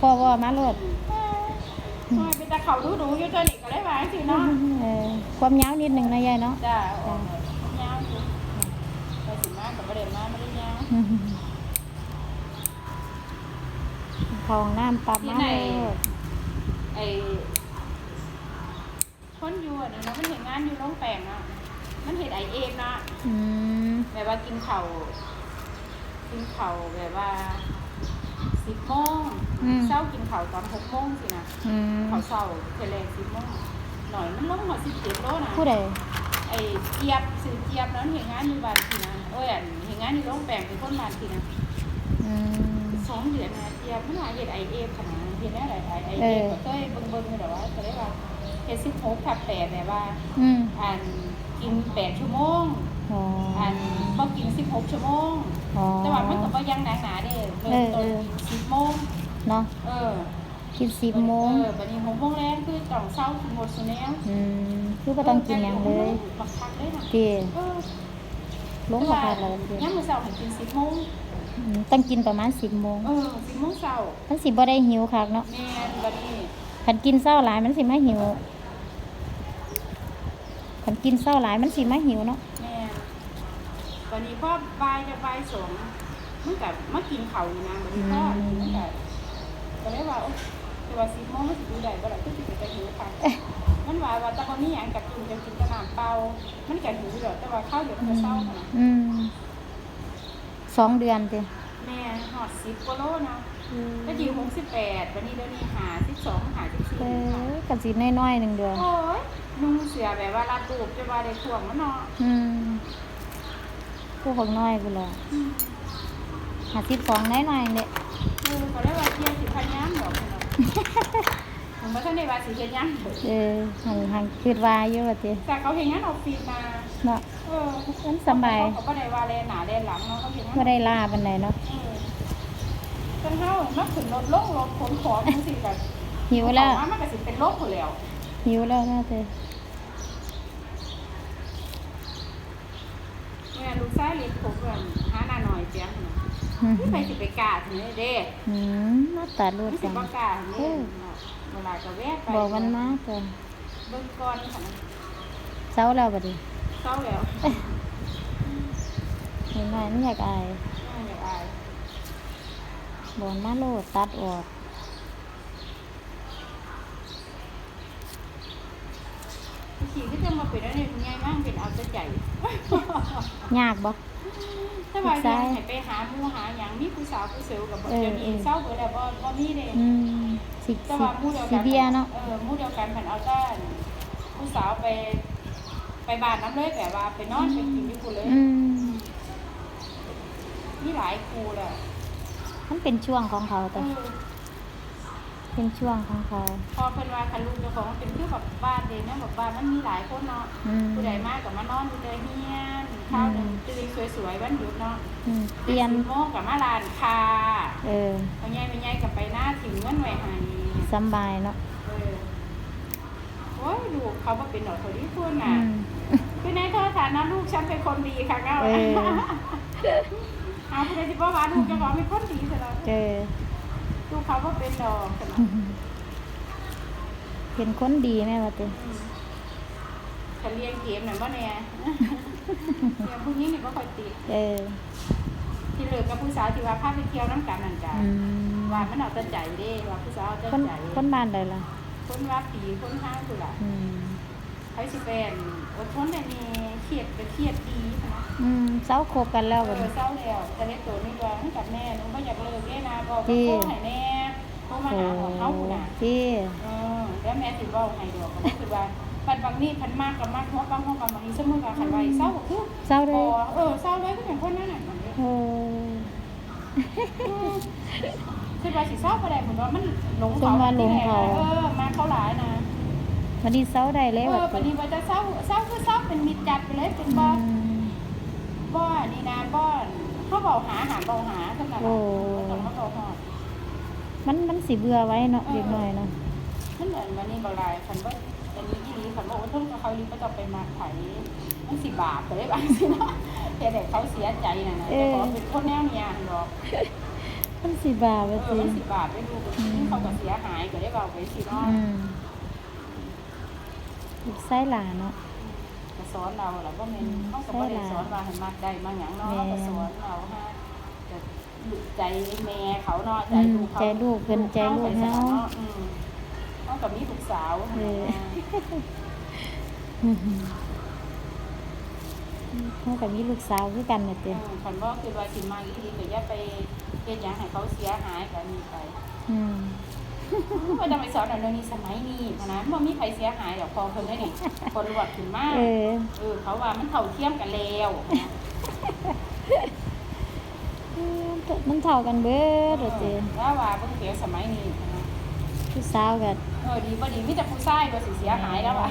พ่อว่ามาโลดเออเป็นตาเขาดูดูๆอยู่ตัวนี้ก็เลยว่าสิเนาะเออความยาวนิดหนึงนะยายเนาะจ้าออกยาวอยู่ไปสิมากับประเด็นมาไม่ได้ยาวเข้าห้องน้ำปรับมาโลดไอ้คนอยู่อะนะมันเห็นงานอยู่โรงแปลงอะ มันเห็นไอเอฟนะอืมแบบว่ากินเข่าวกินเข่าวแบบว่า สิบโมงเช้ากินเข่าวตอนหกโมงสินะอืมเข่าวเช้าเทเลสิบโมงหน่อยมันลงมาสิบเจ็ดโลนะผู้ใดไอ้เจี๊ยบสื่อเจี๊ยบนั้นเห็นงานอยู่บ้านทีนะโอ้ยอันเห็นงานอยู่โรงแปลงเป็นคนบ้านทีนะอืม สองเดือนนะเจี๊ยบมันหาเห็ดไอเอฟขนาดเห็ดได้ไรไอไอเอเออ ฟก็เคยเบิ่งเบิ่งๆแต่ว่าก็ได้ว่าเฮ็ดสิบหกทับแปดแบบว่า อืมอันกินแปดชั่วโมง อ๋ออันก็กินสิบ หกชั่วโมง อ๋อ แต่ว่ามันก็บ่ยังหนาหนาๆเด้เริ่มต้นเออเออ สิบโมงเนาะเออกินสิบโมงเออบัดนี้หกโมงแรงคือต้องเช้าถึงหมดสุแนวอืมคือบ่ต้องกินหยังเลยบักคักเลยนะที่เออลงมาทานเลยที่ยามมื้อเช้าให้กินสิบโมงอืมต้องกินประมาณสิบโมงเออสิบโมงเช้ามันสิบ่ได้หิวคักเนาะแม่นบัดนี้คันกินเศร้าหลายมันสิมาหิวคันกินเศร้าหลายมันสิมาหิวเนาะ แม่นบัดนี้พอบ่ายจะบ่ายสองมันก็มากินข้าวอยู่นะบัดนี้พ่อมันก็ก็เลยว่าโอ๊ยแต่ว่าสิบโมงมันสิอยู่ได้บ่ล่ะคือสิไปหิวคักมันว่าว่าแต่ว่ามีหยังกับกินจะกินแต่น้ำเปล่ามันก็หิวดอกแต่ว่าข้าวเดี๋ยวมันจะเศร้าค่ะอืมสองเดือนเต็แม่หอดสิบกว่าโลเนาะก็จีหกสิบแปดวันนี้เดี๋ยวนี้หาสิบสองหาสิบสี่เออกันสิน้อยๆหนึ่งเดือนโอ้ยนุ่งเสือแบบว่าลาตูบจะว่าได้ถ่วงมันเนาะอืม ผู้ของน้อยกูเลยหาสิบสองน้อยๆเนี่ยเออเขาได้ว่าเที่ยวสิพันย้ำดอกเนาะผมว่าท่านได้ว่าสิเฮ็ดย้ำเออหังหังคิดว่าอยู่ว่าเต็แต่เขาเห็นงั้นออกฟีมาเนาะเออมันสำบายเขาก็ได้ว่าแลหนาแลหลังเนาะเขาเห็นงั้นไม่ได้ล่าปันไหนเนาะเออจังเฮามาขึ้นรถลงรถขนของจังซี่ก็หิวแล้วของมามันก็สิเป็นโรคพุ่นแล้วหิวแล้วนะเต้ แม่ลูกชายเล็กผมว่าหาหน้าหน่อยเสียงน่ะนี่ใครสิไปกล้าถึงได้เด้อืมมาตัดรูดมันสิจังบ่กล้าถึงเด้เวลาก็แวะไปบอกมันมาเต้เบิ่งก่อนค่ะเศร้าแล้วบัดนี้เศร้าแล้วเห็นไหมมันอยากอายแม่อยากอายบอกมาโลดตัดออก ขี่ก็ จะมาเป็นอะไรเป็นไงบ้างเป็นเอาแต่ใจยากบ่ถ้าว่าอยากให้ไปหาหมู่หาหยังมีผู้สาวผู้เซลกับเดี๋ยวนี้เศร้าเบิดแล้วบ่บ่มีเด้อืมสิแต่สิว่าหมู่เดียวสิกันเบียเนาะเออหมู่เดียวกันเพิ่นเอาแต่ผู้สาวไป ไปบ้านน้ำเลยแบบว่าไปนอนไปกินอยู่พุ่นเลยอืมมีหลายครูแหละมันเป็นช่วงของเขาเอแต่อ เป็นช่วงของเขา พอเพิ่นว่าคันลูกเจ้าของมันเป็นคือแบบบ้านเดนนะแบบบ้านมันมีหลายคนเนาะอืมผู้ใดมากกับมานอนอยู่แต่เฮียนข้าวหนึ่งตื่นสวยๆวันหยุดเนาะอืมเปลี่ยน สิบโมงกับมาลานคาเออเอาใหญ่ไปใหญ่กับไปหน้าถึงเงินไว้ให้สำบายเนาะเออโอ้ยลูกเขาบ่เป็นหนอเขาดีพูดอืน่ะม คือในโทรฐานะลูกฉันเป็นคนดีค่ะเก้าเออ เอาผู้ใดที่บอกว่าลูกเจะบอกเป็นคนดีเสร็จแล้วเออ ลูกเขาบ่เป็นดอกเสร็จแล้วเป็นคนดีแม่ว่าเต้ฉันเรียนเกมน่ะบ่แน่เรียนผู้หญิงนี่บ่ค่อยติดเออที่เลิกกับผู้สาวที่ว่าพาไปเที่ยวน้ำกันนั่นจ้ะอืมว่ามันเอาแต่ใจเด้ว่าผู้สาวเอาแต่คนใจคนบ้านใดล่ะคนว่าปีคนห้างคือล่ะ อืมใค รสิเป็นอดทนได้นี่เครียดก็เครียดดีนะ อืมเศร้าคบกันแล้วเอบัดอนี้ เศร้าแล้วแต่ในตัวนี่ว่าให้กับแม่หนูบ่อยากเลิกเด้นะบอกดีว่าโทรให้แน่โทรมาโอ้หาของเขาพุ่นน่ะที่ เออแล้วแม่สิเว้าให้ดอกก็คือว่าปันบางนี่พันมากกับมากหัวบางหัวกับบางนี้สมมุติว่าคันไว้เศร้าก็คือเศร้าเลบ่ยเออเศร้าเลยก็เป็นคนนั้นน่ะโอ้คือว่าสิเศร้าบ่ได้เหมือนว่ามันหลงเขาที่ไหนนะเออมาเขาหลายนะ วันนี้เศร้าได้เลยเอว่าอวันนี้ว่าจะเศร้าเศร้าคือเศร้าเป็นมิตรจัดไปเลยเป็นอืบ่มบ่นี่นะบ่เขาบอกหาหาเบาหาเท่านั้นโอ้ต้องมาเบาหอดมันมันสิเบื่อไว้เนาะเด็กน้อยเนาะมันเหมือนวันนี้บ่หลายคันบ่เป็นอีหลีคันบ่อดทนกับเขาอีหลีก็ต้องไปมาไผมันสิบาปก็ได้บางสิเนาะแต่เด็กเขาเสียใจน่ะนะแต่ขอเป็นคนแนวเนี้ยหั่นดอกมันสิบาทเอว่าอติมันสิบบาทไม่ดูที่เขาก็เสียหายก็ได้เบาไปสิเนาะอืม ลูกไส้หลานเนาะก็สอนเราแหละว่าแม่นอืมเขาก็บ่ได้สอนว่าให้มักได้มาหยังเนาะแม่เขาก็สอนเราฮะแต่ใจแม่เขาเนาะใจอืมลูกเขาใจลูกเพิ่นใจลูกไปเฮาสอนเนาะอืมเขาก็มีลูกสาวเออเขากับมีลูกสาวคือกันน่ะเอเต้อคันว่าคือว่าสิมาอีหลีก็อย่าไปเฮ็ดหยังให้เขาเสียหายก็มีไปอืม ว่าจะไปสอนอันนี้สมัยนี้นะบ่มีใครเสียหายดอกพอเพิ่นได้นี่คนรวดขึ้นมาเออ เออเขาว่ามันเท่าเทียมกันแล้วมันเท่ากันเบิดว่าเต้ว่าว่าเพิ่งเสียสมัยนี้นะผู้สาวกับเออดีบ่ดีมีแต่ผู้ชายก็สิเสียหายแล้วอะ